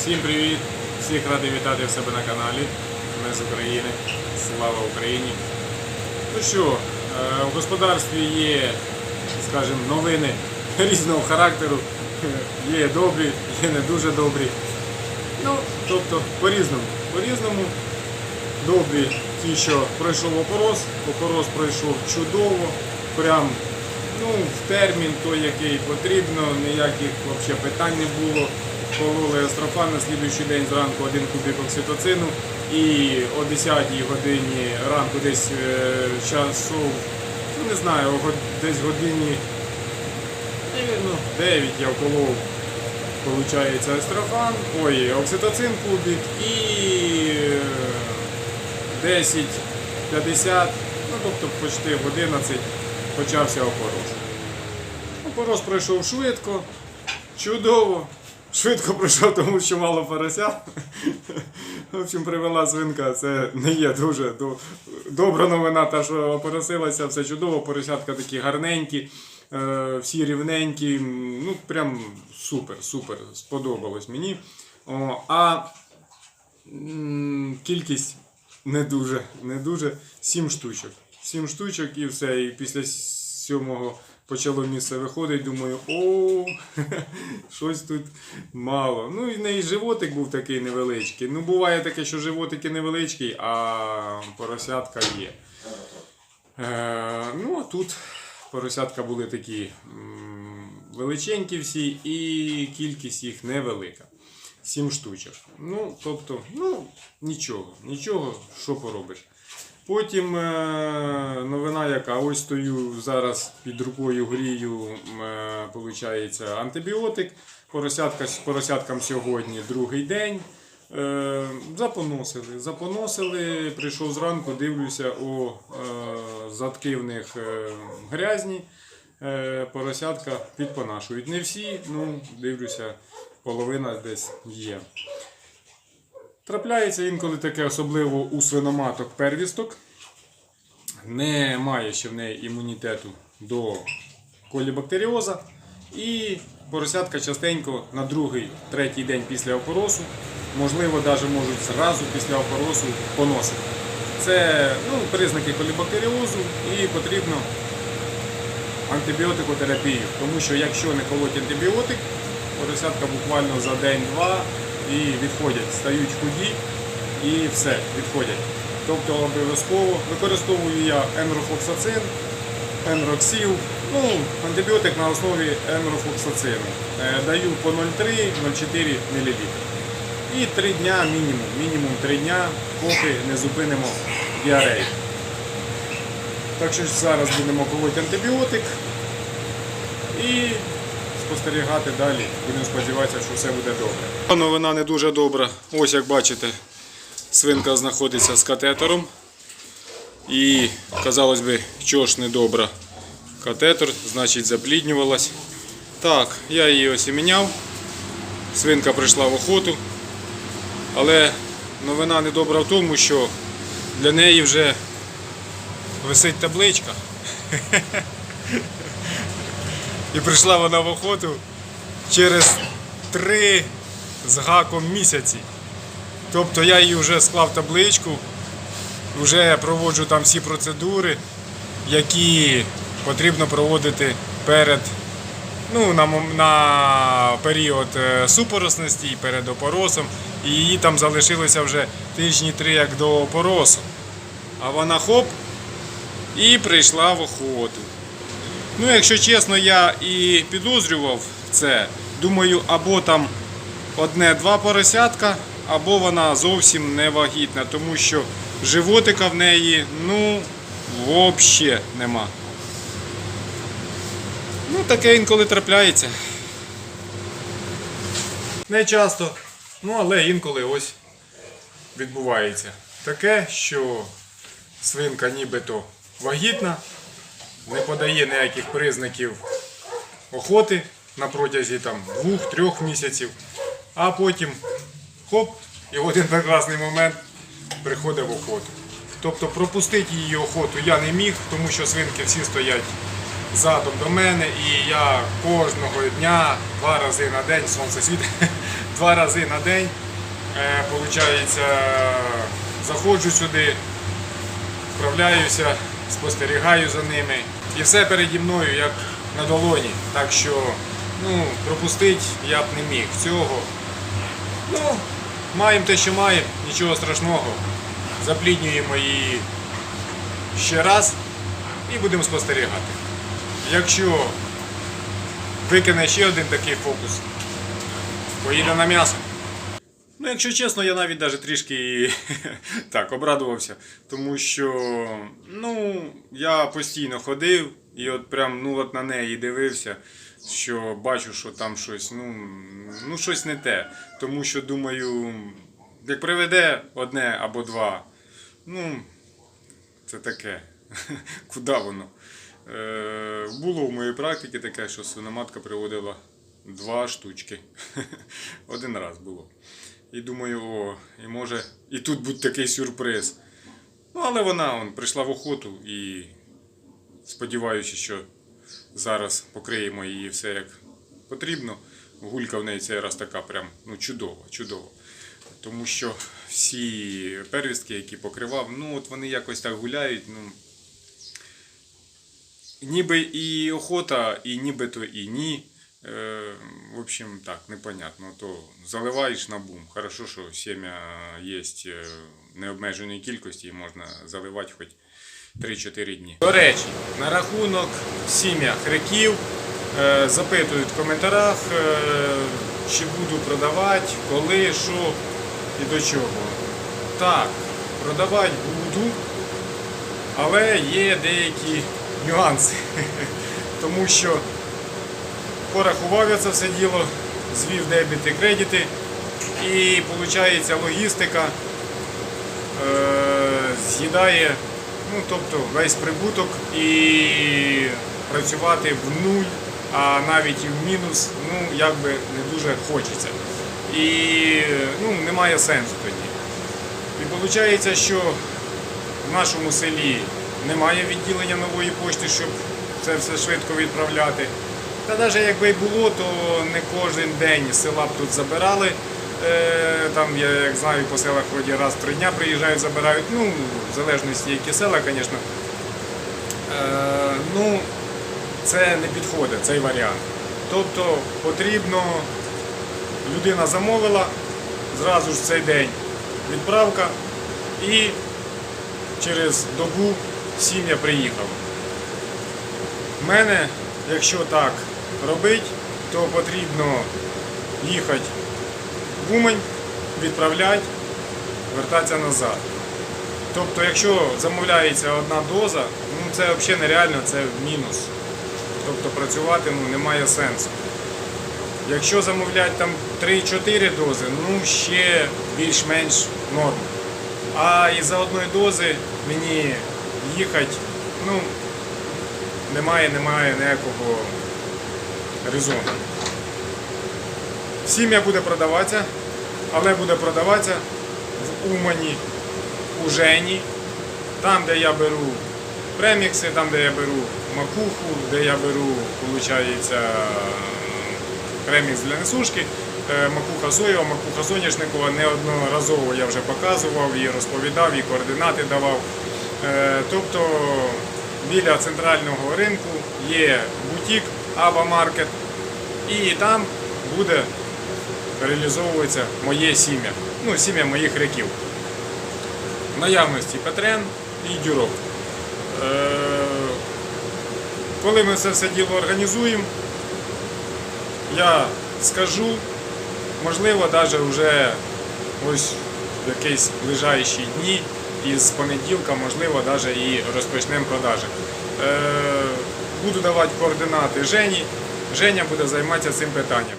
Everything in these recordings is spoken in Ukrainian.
Всім привіт! Всіх радий вітати в себе на каналі. Ми з України. Слава Україні! Ну що, е, в господарстві є, скажімо, новини різного характеру. Є добрі, є не дуже добрі. Ну, тобто, по-різному. По-різному. Добрі ті, що пройшов опорос. Опорос пройшов чудово. Прям ну, в термін той, який потрібно, ніяких взагалі питань не було. Пололи астрофан на слідуючий день зранку один кубик окситоцину і о 10 годині ранку десь е, часов, ну не знаю, десь годині е, ну, 9 я вколов, виходить, астрофан, ой, окситоцин кубик і е, 10, 50, ну тобто почти в 11 почався опорос. Опорос пройшов швидко, чудово. Швидко пройшов, тому що мало порося. В общем, привела свинка. Це не є дуже добра новина, та що опоросилася, все чудово, поросятка такі гарненькі, е, всі рівненькі. Ну, прям супер, супер. Сподобалось мені. А кількість не дуже, не дуже. Сім штучок. Сім штучок і все. І після сьомого почало місце виходить. Думаю, о, щось тут мало. Ну і в неї животик був такий невеличкий. Ну, буває таке, що животики невеличкий, а поросятка є. Е, ну, а тут поросятка були такі величенькі всі, і кількість їх невелика. Сім штучок. Ну, тобто, ну, нічого, нічого, що поробиш. Потім е, новина, яка ось стою зараз під рукою грію, м, е, антибіотик. Поросятка, поросяткам сьогодні другий день. Е, запоносили, запоносили, прийшов зранку, дивлюся, о, задки в них грязні. Поросятка підпонашують. Не всі, ну, дивлюся, половина десь є. Трапляється інколи таке, особливо у свиноматок первісток. Немає ще в неї імунітету до колібактеріоза. І поросятка частенько на другий, третій день після опоросу, можливо, навіть можуть зразу після опоросу поносити. Це ну, признаки колібактеріозу і потрібно антибіотикотерапію. Тому що якщо не колоть антибіотик, поросятка буквально за день-два і відходять, стають худі і все, відходять. Тобто обов'язково використовую я енрофлоксацин, енроксіл, ну, антибіотик на основі енрофлоксацину. Е, Даю по 0,3-0,4 мл. І 3 дня мінімум, мінімум 3 дня, поки не зупинимо діарею. Так що зараз будемо колоти антибіотик і спостерігати далі. Будемо сподіватися, що все буде добре. Новина не дуже добра. Ось як бачите, свинка знаходиться з катетером. І, казалось би, чого ж не добра. Катетер, значить, запліднювалась. Так, я її осіміняв. Свинка прийшла в охоту. Але новина недобра в тому, що для неї вже висить табличка. І прийшла вона в охоту через три з гаком місяці. Тобто я їй вже склав табличку, вже проводжу там всі процедури, які потрібно проводити перед ну, на, на період е, супоросності і перед опоросом. І її там залишилося вже тижні три як до опоросу. А вона хоп і прийшла в охоту. Ну, якщо чесно, я і підозрював це. Думаю, або там одне-два поросятка, або вона зовсім не вагітна, тому що животика в неї, ну, взагалі нема. Ну, таке інколи трапляється. Не часто, ну але інколи ось відбувається. Таке, що свинка нібито вагітна, не подає ніяких признаків охоти на протязі двох-трьох місяців, а потім хоп, і в один прекрасний момент приходить в охоту. Тобто пропустити її охоту я не міг, тому що свинки всі стоять задом до мене, і я кожного дня, два рази на день сонце світить, два рази на день. Е, Получається, заходжу сюди, вправляюся, спостерігаю за ними. І все переді мною як на долоні. Так що ну, пропустити я б не міг цього. Ну, маємо те, що маємо, нічого страшного. Запліднюємо її ще раз і будемо спостерігати. Якщо викине ще один такий фокус, поїде на м'ясо. Якщо чесно, я навіть даже трішки так обрадувався, тому що ну, я постійно ходив і от прям ну, от на неї дивився, що бачу, що там щось, ну, ну щось не те. Тому що думаю, як приведе одне або два, ну, це таке. Куди воно? Е, було в моїй практиці таке, що свиноматка приводила два штучки. Один раз було. І думаю, о, і може і тут буде такий сюрприз. Ну, але вона он, прийшла в охоту і сподіваюся, що зараз покриємо її все як потрібно. Гулька в неї цей раз така прям ну, чудова, чудова. Тому що всі первістки, які покривав, ну от вони якось так гуляють. Ну, ніби і охота, і нібито і ні. Е, в общем, так, непонятно. То заливаєш на бум. Хорошо, що сім'я є необмеженої кількості і можна заливати хоч 3-4 дні. До речі, на рахунок сім'я хряків е, запитують в коментарях, е, чи буду продавати, коли, що і до чого. Так, продавати буду, але є деякі нюанси. Тому що порахував я це все діло, звів дебіти, кредити, і виходить логістика е, з'їдає ну, тобто весь прибуток і працювати в нуль, а навіть і в мінус, ну якби не дуже хочеться. І ну, немає сенсу тоді. І виходить, що в нашому селі немає відділення нової пошти, щоб це все швидко відправляти. Та навіть якби й було, то не кожен день села б тут забирали. Е, Там, я як знаю, по селах вроді раз в три дня приїжджають, забирають. Ну, в залежності які села, звісно. Е, Ну, це не підходить, цей варіант. Тобто потрібно, людина замовила, зразу ж в цей день відправка і через добу сім'я приїхала. В мене, якщо так робити, то потрібно їхати в Умань, відправляти, вертатися назад. Тобто, якщо замовляється одна доза, ну це взагалі нереально, це мінус. Тобто працювати ну, немає сенсу. Якщо замовляти там 3-4 дози, ну ще більш-менш норм. А із-за одної дози мені їхати, ну, немає, немає ніякого резону. Сім'я буде продаватися, але буде продаватися в Умані, у Жені, там, де я беру премікси, там, де я беру макуху, де я беру, виходить, премікс для несушки, е, макуха соєва, макуха соняшникова, неодноразово я вже показував і розповідав, і координати давав. Е, Тобто біля центрального ринку є бутік Аба Маркет, і там буде реалізовуватися моє сім'я, ну, сім'я моїх реків. В наявності Петрен і Дюрок. Е, Коли ми це все діло організуємо, я скажу, можливо, навіть вже ось якісь ближайші дні із понеділка, можливо, навіть і розпочнемо продажі. Е, Буду давати координати Жені. Женя буде займатися цим питанням.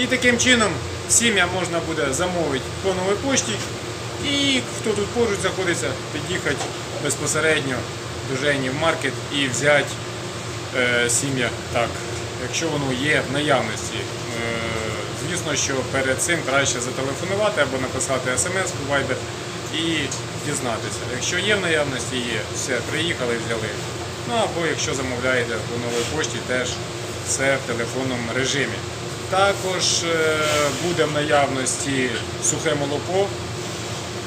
І таким чином сім'я можна буде замовити по новій пошті. І хто тут поруч знаходиться, під'їхати безпосередньо до Жені в маркет і взяти е, сім'я так, якщо воно є в наявності. Е, звісно, що перед цим краще зателефонувати або написати смс у Viber і дізнатися. Якщо є в наявності, є, все, приїхали, взяли. Ну або якщо замовляєте по новій пошті, теж все в телефонному режимі. Також е, буде в наявності сухе молоко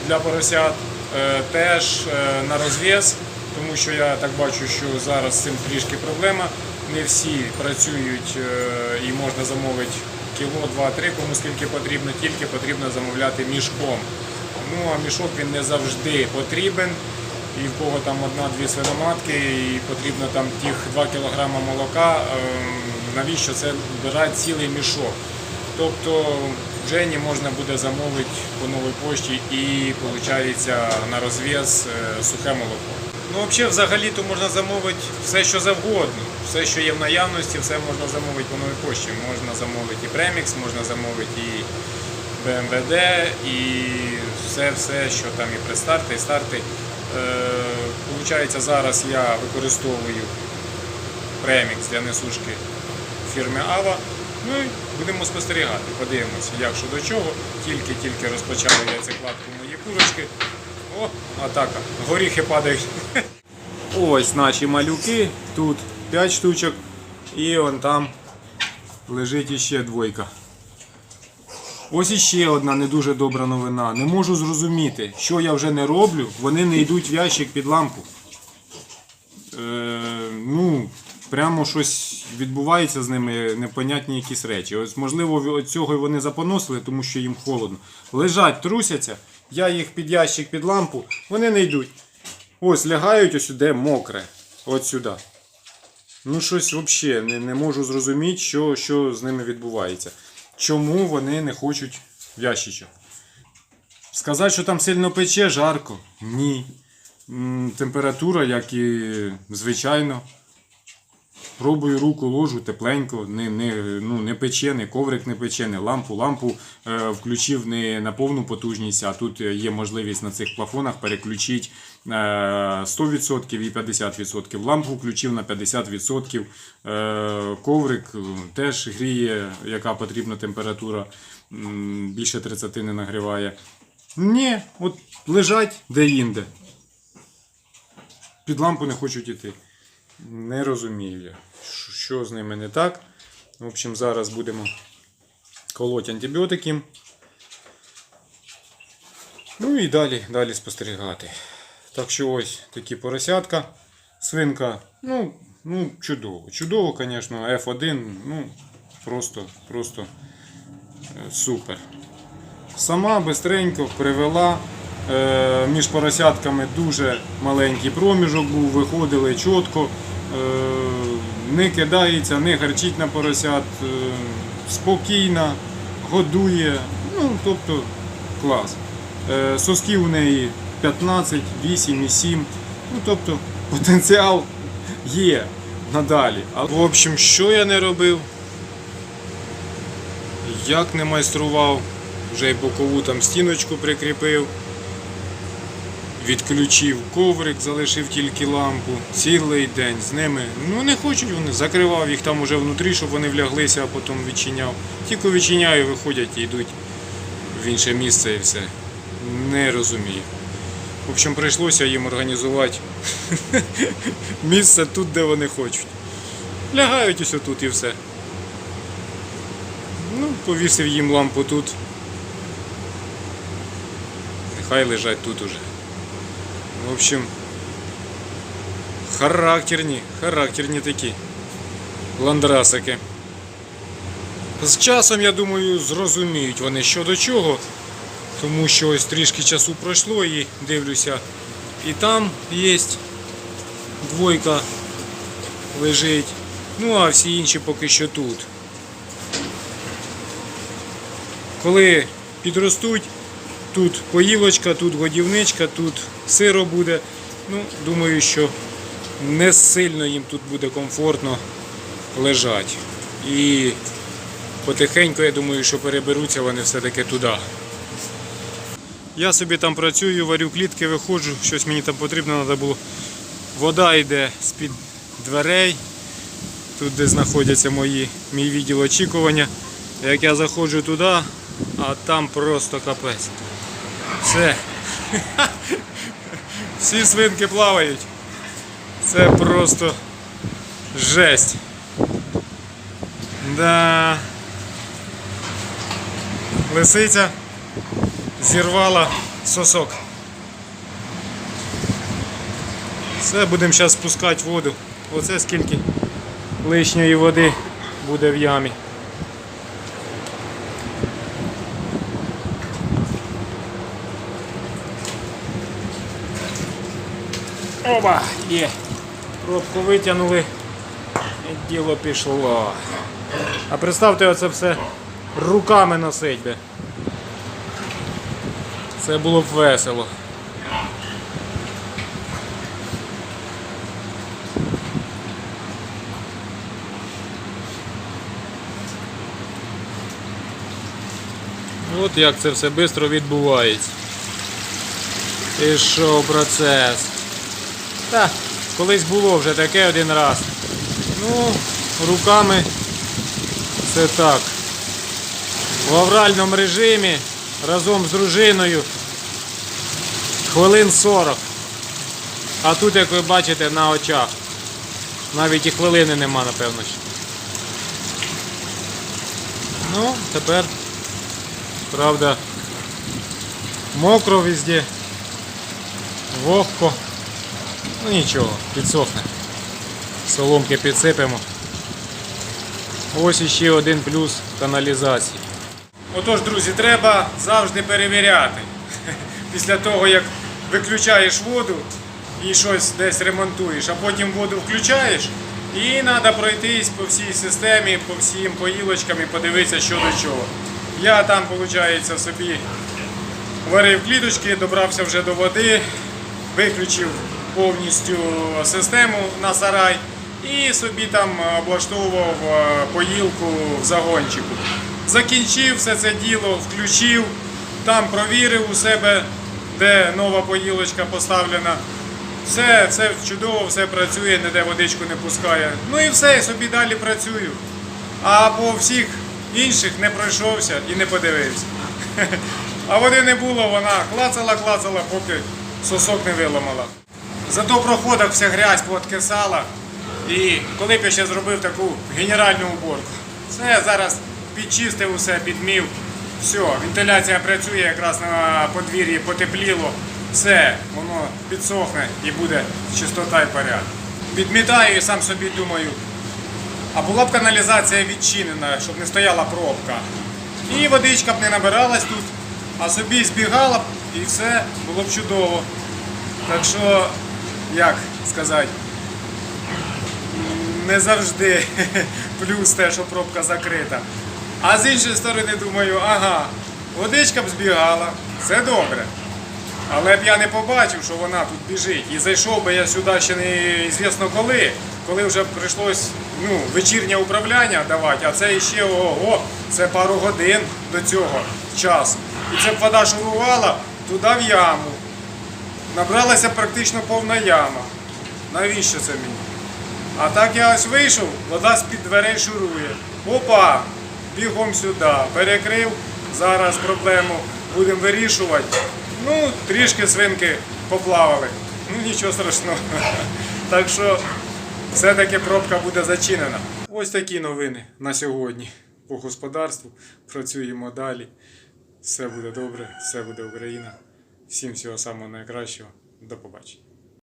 для поросят. Е, Теж е, на розв'яз, тому що я так бачу, що зараз з цим трішки проблема. Не всі працюють і можна замовити кіло, два-три, кому скільки потрібно, тільки потрібно замовляти мішком. Ну а мішок він не завжди потрібен. І в кого там одна-дві свиноматки, і потрібно там тих 2 кг молока, ем, навіщо це брати цілий мішок? Тобто в Жені можна буде замовити по новій пошті і виходить на розв'яз е, сухе молоко. Ну, взагалі, взагалі-то можна замовити все, що завгодно. Все, що є в наявності, все можна замовити по новій пошті. Можна замовити і премікс, можна замовити і БМВД, і все-все, що там і предстарти, і старти. Е, Получається, зараз я використовую премікс для несушки фірми Ава. Ну і будемо спостерігати, подивимося, як що до чого. Тільки-тільки розпочали яйцекладку мої курочки. О, атака. Горіхи падають. Ось наші малюки. Тут 5 штучок. І он там лежить іще двойка. Ось іще одна не дуже добра новина. Не можу зрозуміти, що я вже не роблю, вони не йдуть в ящик під лампу. Е, ну, прямо щось відбувається з ними, непонятні якісь речі. Ось, можливо, від цього вони запоносили, тому що їм холодно. Лежать, трусяться, я їх під ящик під лампу, вони не йдуть. Ось лягають ось сюди мокре. От сюди. Ну, щось взагалі не, не можу зрозуміти, що, що з ними відбувається. Чому вони не хочуть ящичок? Сказати, що там сильно пече, жарко? Ні. Температура, як і звичайно. Пробую руку ложу тепленько, не, не, ну, не пече, коврик не пече, не лампу. Лампу е, включив не на повну потужність, а тут є можливість на цих плафонах переключити е, 100% і 50%. Лампу включив на 50%. Е, коврик е, теж гріє, яка потрібна температура, більше 30 не нагріває. Ні, от лежать де-інде. Під лампу не хочуть іти. Не розумію я, що- з ними не так. В общем, зараз будемо колоти антибіотики. Ну і далі, далі спостерігати. Так що ось такі поросятка. Свинка, ну, ну чудово. Чудово, звісно, F1, ну, просто, просто е, супер. Сама бистренько привела. Е, між поросятками дуже маленький проміжок був, виходили чітко, е, не кидається, не гарчить на поросят, е, спокійна, годує. Ну, тобто клас. Соски у неї 15, 8 і 7. Ну, тобто потенціал є надалі. В общем, що я не робив? Як не майстрував, вже й бокову там стіночку прикріпив. Відключив коврик, залишив тільки лампу. Цілий день з ними. Ну не хочуть вони. Закривав їх там уже внутрі, щоб вони вляглися, а потім відчиняв. Тільки відчиняю, виходять і йдуть в інше місце і все. Не розумію. В общем, прийшлося їм організувати місце тут, де вони хочуть. Лягають ось тут і все. Ну, повісив їм лампу тут. Нехай лежать тут уже. В общем, характерні, характерні такі ландрасики. З часом, я думаю, зрозуміють вони що до чого, тому що ось трішки часу пройшло і дивлюся, і там є двойка лежить. Ну а всі інші поки що тут. Коли підростуть, тут поїлочка, тут годівничка, тут сиро буде. Ну, думаю, що не сильно їм тут буде комфортно лежати. І потихеньку, я думаю, що переберуться вони все-таки туди. Я собі там працюю, варю клітки, виходжу, щось мені там потрібно, треба було. Вода йде з-під дверей, тут де знаходяться мої, мій відділ очікування. Як я заходжу туди, а там просто капець. Все. Всі свинки плавають. Це просто жесть. Да. Лисиця зірвала сосок. Все, будемо зараз спускати воду. Оце скільки лишньої води буде в ямі. Оба! Є! Пробку витягнули. І діло пішло. А представте, оце все руками носить би. Це було б весело. От як це все швидко відбувається. Пішов процес. Та, колись було вже таке один раз. Ну, руками це так. В авральному режимі разом з дружиною хвилин 40. А тут, як ви бачите, на очах. Навіть і хвилини нема, напевно. Ну, тепер, правда, мокро везде, вогко. Ну нічого, підсохне. Соломки підсипемо. Ось іще один плюс каналізації. Отож, друзі, треба завжди перевіряти. Після того, як виключаєш воду і щось десь ремонтуєш, а потім воду включаєш, і треба пройтись по всій системі, по всім поїлочкам і подивитися, що до чого. Я там, виходить, собі варив кліточки, добрався вже до води, виключив повністю систему на сарай і собі там облаштовував е, поїлку в загончику. Закінчив все це діло, включив, там провірив у себе, де нова поїлочка поставлена. Все, все чудово, все працює, ніде водичку не пускає. Ну і все, і собі далі працюю. А по всіх інших не пройшовся і не подивився. А води не було, вона клацала, клацала, поки сосок не виламала. Зато в вся грязь пооткисала. І коли б я ще зробив таку генеральну уборку. Все, зараз підчистив усе, підмів. Все, вентиляція працює, якраз на подвір'ї потепліло. Все, воно підсохне і буде чистота і порядок. Підмітаю і сам собі думаю, а була б каналізація відчинена, щоб не стояла пробка. І водичка б не набиралась тут, а собі збігала б і все було б чудово. Так що, як сказати, не завжди плюс те, що пробка закрита. А з іншої сторони думаю, ага, водичка б збігала, все добре. Але б я не побачив, що вона тут біжить. І зайшов би я сюди ще не звісно коли, коли вже прийшлось ну, вечірнє управляння давати, а це ще ого, це пару годин до цього часу. І це б вода шурувала туди в яму. Набралася практично повна яма. Навіщо це мені? А так я ось вийшов, вода з-під дверей шурує. Опа! Бігом сюди. Перекрив. Зараз проблему будемо вирішувати. Ну, трішки свинки поплавали. Ну нічого страшного. Так що все-таки пробка буде зачинена. Ось такі новини на сьогодні по господарству. Працюємо далі. Все буде добре, все буде Україна. Всім всього самого найкращого. До побачення.